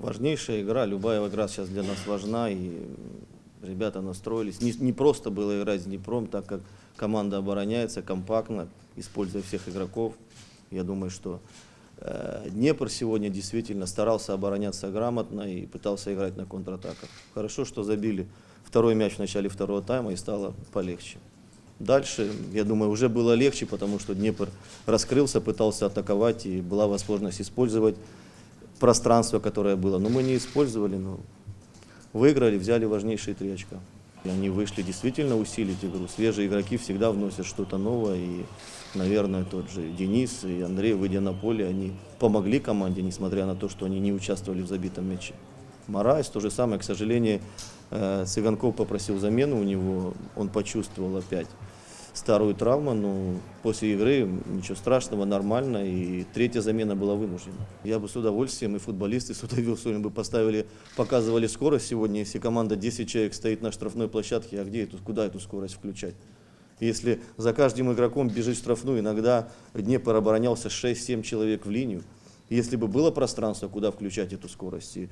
важнейшая игра. Любая игра сейчас для нас важна. И ребята настроились. Не, не просто было играть с Днепром, так как команда обороняется компактно, используя всех игроков. Я думаю, что э, Днепр сегодня действительно старался обороняться грамотно и пытался играть на контратаках. Хорошо, что забили второй мяч в начале второго тайма и стало полегче. Дальше, я думаю, уже было легче, потому что Днепр раскрылся, пытался атаковать, и была возможность использовать пространство, которое было. Но мы не использовали, но выиграли, взяли важнейшие три очка. И они вышли действительно усилить игру. Свежие игроки всегда вносят что-то новое. И, наверное, тот же Денис и Андрей, выйдя на поле, они помогли команде, несмотря на то, что они не участвовали в забитом мяче. Морайс, то же самое, к сожалению, э, Цыганков попросил замену у него, он почувствовал опять старую травму, но после игры ничего страшного, нормально, и третья замена была вынуждена. Я бы с удовольствием, и футболисты с удовольствием бы поставили, показывали скорость сегодня, если команда 10 человек стоит на штрафной площадке, а где эту, куда эту скорость включать? Если за каждым игроком бежит штрафную, иногда Днепр оборонялся 6-7 человек в линию, если бы было пространство, куда включать эту скорость, и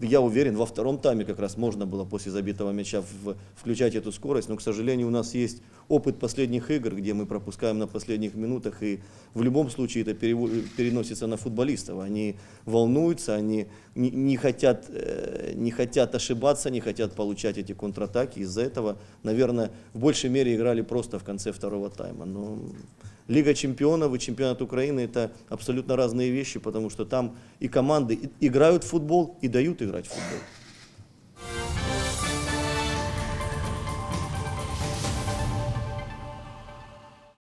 я уверен, во втором тайме как раз можно было после забитого мяча в- включать эту скорость, но, к сожалению, у нас есть опыт последних игр, где мы пропускаем на последних минутах, и в любом случае это перево- переносится на футболистов. Они волнуются, они не, не хотят, э, не хотят ошибаться, не хотят получать эти контратаки. Из-за этого, наверное, в большей мере играли просто в конце второго тайма. Но Лига чемпионов и чемпионат Украины это абсолютно разные вещи, потому что там и команды играют в футбол и дают играть в футбол.